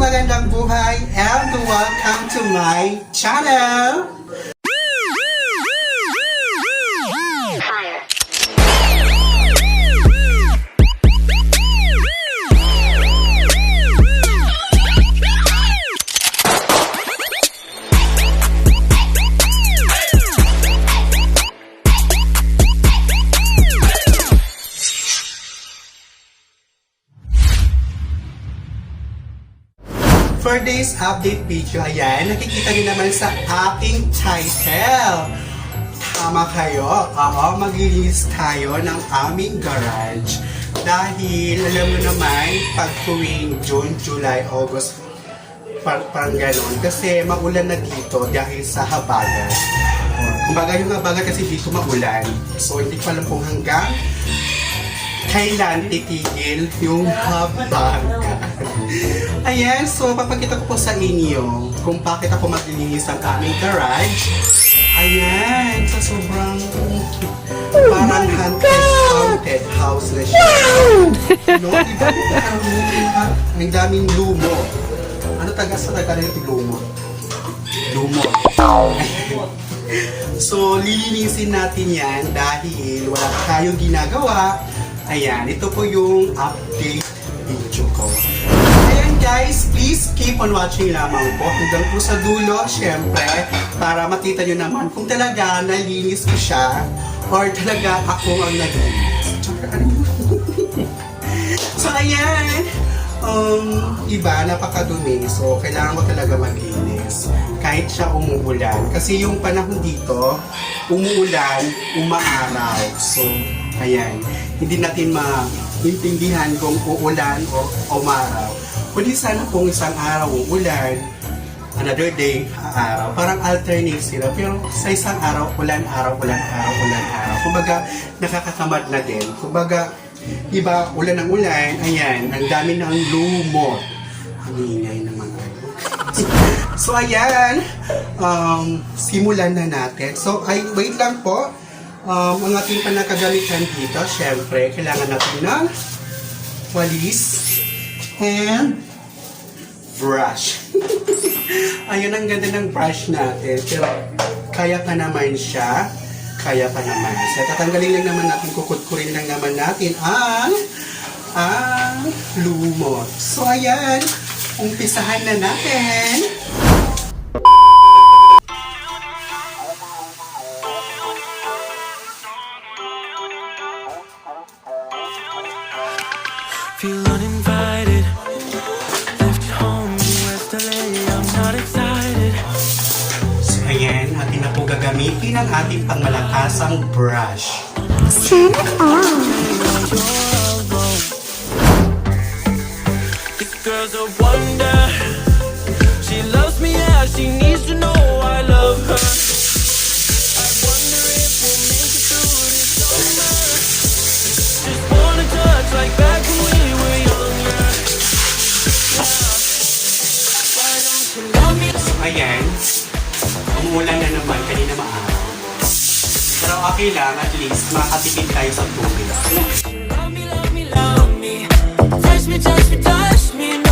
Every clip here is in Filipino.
magandang buhay and welcome to my channel! For update video, ayan, nakikita niyo naman sa aking title. Tama kayo, oo, maglilinis tayo ng aming garage. Dahil, alam mo naman, pag tuwing June, July, August, par parang ganon. Kasi maulan na dito dahil sa habagat. Kumbaga yung habagat kasi dito maulan. So, hindi ko alam kung hanggang kailan titigil yung habagat. Ayan, so papakita ko po sa inyo kung bakit ako maglilinis ng aming garage. Ayan, sa sobrang parang haunted, haunted house na siya. No, iba parang ang daming lumo. Ano taga sa taga yung lumo? Lumo. so, lilinisin natin yan dahil wala tayong ginagawa. Ayan, ito po yung update video guys, please keep on watching lamang po hanggang po sa dulo, syempre, para makita nyo naman kung talaga nalinis ko siya or talaga ako ang nalinis. Ano so ayan, um, iba, napakadumi. So, kailangan mo talaga maglinis. Kahit siya umuulan. Kasi yung panahon dito, umuulan, umaaraw. So, ayan. Hindi natin maintindihan kung uulan o umaraw. Kundi sana kung isang araw uulan, another day, araw. Parang alternate sila. Pero sa isang araw, ulan, araw, ulan, araw, ulan, araw. Kumbaga, nakakatamad na din. Kumbaga, iba, ulan ng ulan, ayan, ang dami ng lumot. Ang ingay ng mga So, ayan, um, simulan na natin. So, ay, wait lang po. Um, ang ating panakagamitan dito, syempre, kailangan natin ng walis and brush. Ayun ang ganda ng brush natin. Pero kaya pa naman siya. Kaya pa naman. So tatanggalin lang naman natin, kukutkurin lang naman natin ang ang lumot. So ayan, umpisahan na natin. Feel uninvited. Po gagamitin ang ating pangmalakasang brush. This girl's a wonder. She loves me, yeah. She needs to know I love her. I wonder if we'll make it through this summer. Just wanna touch like back when we were younger. Why don't you love me? Ayan, umuulan na naman. Pero okay lang, at least makatipid tayo sa tubig. Love me, love me, love me. Touch me, touch me, touch me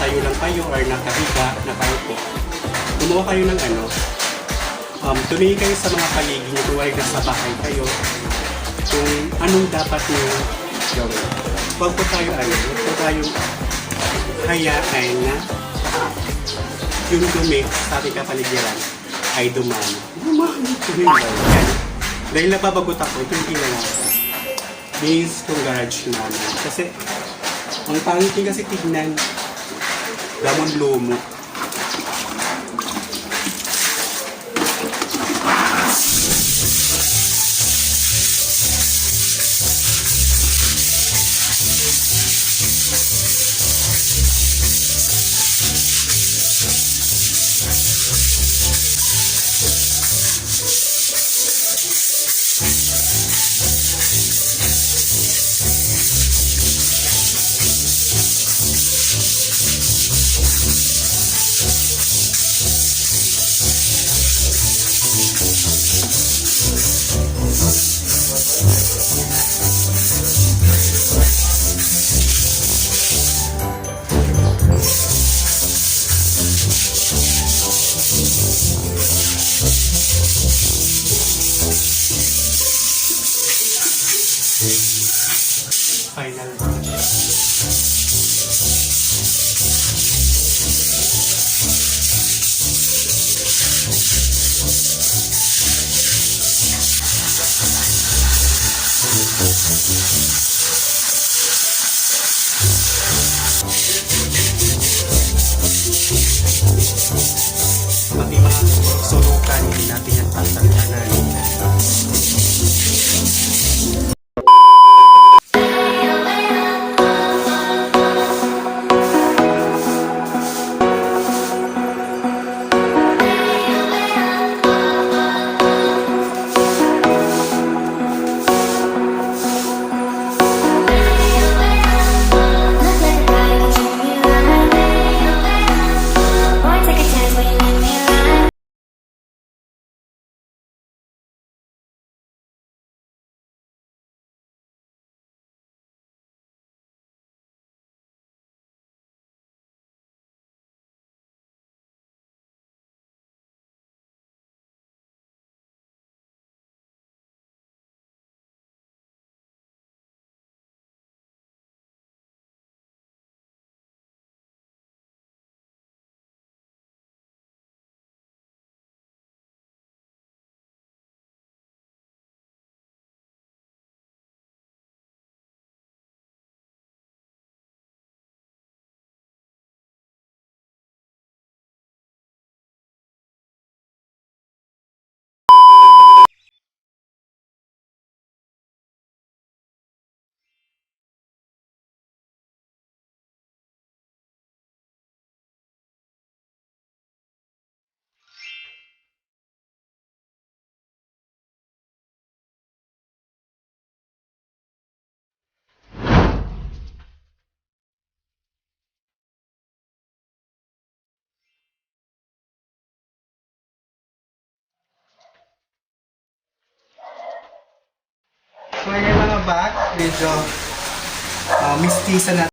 nakatayo lang kayo or nakahiga, nakaupo. Gumawa kayo ng ano, um, tumingin kayo sa mga paligid nyo, kung wala nasa bahay kayo, kung anong dapat nyo gawin. Huwag po tayo ano, huwag po tayo hayaan na yung dumi sa ating kapaligiran ay dumami. Dumami, dumami. Yan. Dahil nababagot ako, ito yung ko. This itong garage namin. Kasi, ang pangit kasi tignan, lamon lumo. Final touch. Pati mga sulukan, hindi natin yan tatanggalan. So, ayan mga bag, medyo uh, mistisan natin